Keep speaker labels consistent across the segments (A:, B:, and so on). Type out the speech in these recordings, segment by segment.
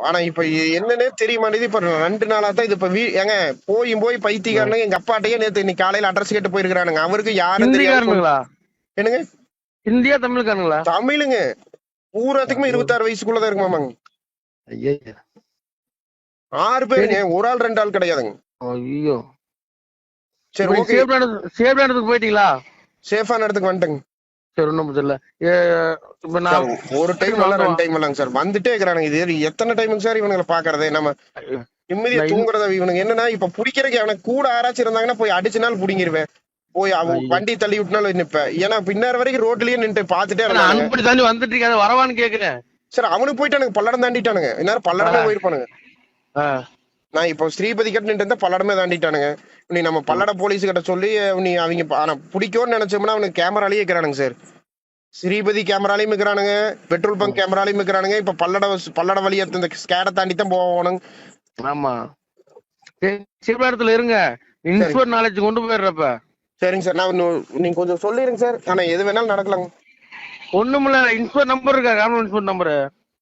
A: ஆனா இப்ப என்னன்னே தெரிய மாட்டேங்குது இப்ப ரெண்டு நாளா தான் இது இப்ப வீ ஏங்க போய் போய் பைத்தியக்காரனுங்க எங்க அப்பாட்டையே நேத்து இன்னைக்கு காலையில அட்ரஸ் கேட்டு போயிருக்கானுங்க அவருக்கு யாரும் தெரியாது.
B: ஹிந்திக்காரனுங்களா
A: என்னங்க?
B: இந்தியா தமிழ்காரனுங்களா
A: தமிழுங்க. பூராத்துக்குமே இருபத்தாறு வயசுக்குள்ளதான் இருக்கு மாமாங்க
B: ஐயா
A: ஆறு பேருங்க. ஒரு ஆள் ரெண்டு ஆள் கிடையாதுங்க.
B: ஐயோ.
A: சரி ஓகே.
B: சேஃப் சேஃப் இடத்துக்கு போயிட்டீங்களா?
A: சேஃபான இடத்துக்கு வந்துட்டேங்க.
B: சரி ஒண்ணும் பிரச்சனை இல்ல. இப்ப நான்
A: ஒரு டைம் இல்ல ரெண்டு டைம் இல்லைங்க சார். வந்துட்டே இருக்கிறானுங்க. இது எத்தனை டைமுங்க சார் இவனுங்களை பாக்குறது நம்ம நிம்மதியா தூங்குறத இவனுங்க? என்னன்னா இப்ப பிடிக்கிறதுக்கு அவனுக்கு கூட யாராச்சும் இருந்தாங்கன்னா போய் அடிச்சு நாள் புடிங்கிருவேன். போய் அவன். வண்டி தள்ளி விட்டுனாலும் நிப்பேன். ஏன்னா பின்னார் வரைக்கும் ரோட்லயே நின்று பாத்துட்டே
B: நான்
A: இருந்தாங்க
B: அனுப்பி தாண்டி வந்துட்டு இருக்கேன் அது வரவான்னு கேக்குறேன்.
A: சார் அவனுக்கு போயிட்டானுங்க. பல்லடம் தாண்டிட்டானுங்க. இந்நேரம் பல்லடமே. போயிருப்பானுங்க. நான் இப்போ ஸ்ரீபதி கிட்ட நின்று இருந்தா பல்லடமே தாண்டிட்டானுங்க. நீ நம்ம பல்லட போலீஸ் கிட்ட சொல்லி நீ அவங்க ஆனா பிடிக்கும்னு நினைச்சோம்னா அவனுக்கு கேமராலேயே இருக்கிறானுங்க சார். ஸ்ரீபதி கேமராலையும் இருக்கிறானுங்க பெட்ரோல் பங்க் கேமராலையும் இருக்கிறானுங்க இப்ப பல்லட பல்லட வழியா இந்த ஸ்கேடை தாண்டி தான் போகணும்
B: ஆமா இடத்துல இருங்க. இன்ஸ்போர்ட் நாலேஜ் கொண்டு போயிடுறப்ப.
A: சரிங்க சார் நான் நீங்க கொஞ்சம் சொல்லிடுங்க சார். ஆனா எது வேணாலும் நடக்கலாங்க.
B: ஒண்ணுமில்ல இன்ஸ்போர்ட் நம்பர் இருக்கா? கவர்மெண்ட் இன்ஸ்போர்ட் நம்பர்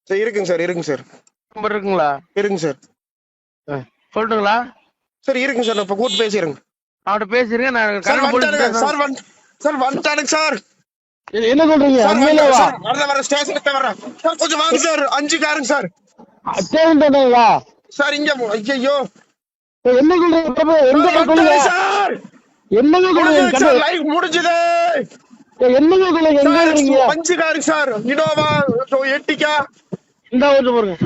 A: சார் இருக்குங்க சார் இருக்குங்க சார்.
B: நம்பர் இருக்குங்களா?
A: இருக்குங்க சார்.
B: சொல்லட்டுங்களா
A: சார் இருக்குங்க சார் இப்ப கூட்டு பேசிடுங்க
B: அவன்கிட்ட பேசிருங்க நான்
A: சார் வந்துட்டானுங்க. சார் வந்து சார் வந்துட்டானுங்க சார்.
C: என்ன சொல்றீங்க?
A: வரேன் வரேன் ஸ்டேஷனுக்கு வரேன் சார். கொஞ்சம் வாங்க சார். அஞ்சு காருங்க சார்.
C: அச்சேன் தானேங்களா
A: சார் இங்க ஐயோ
C: என்ன சொல்றீங்க? எங்க சொல்லுங்க
A: சார்
C: என்னங்க சொல்றீங்க?
A: சார். லைவ் முடிஞ்சது.
C: என்னங்க சொல்றீங்க? எங்க
A: சார்
C: இருக்கீங்க
A: அஞ்சு காருங்க சார். இனோவா எட்டிக்கா
C: இந்த ஒரு பாருங்க.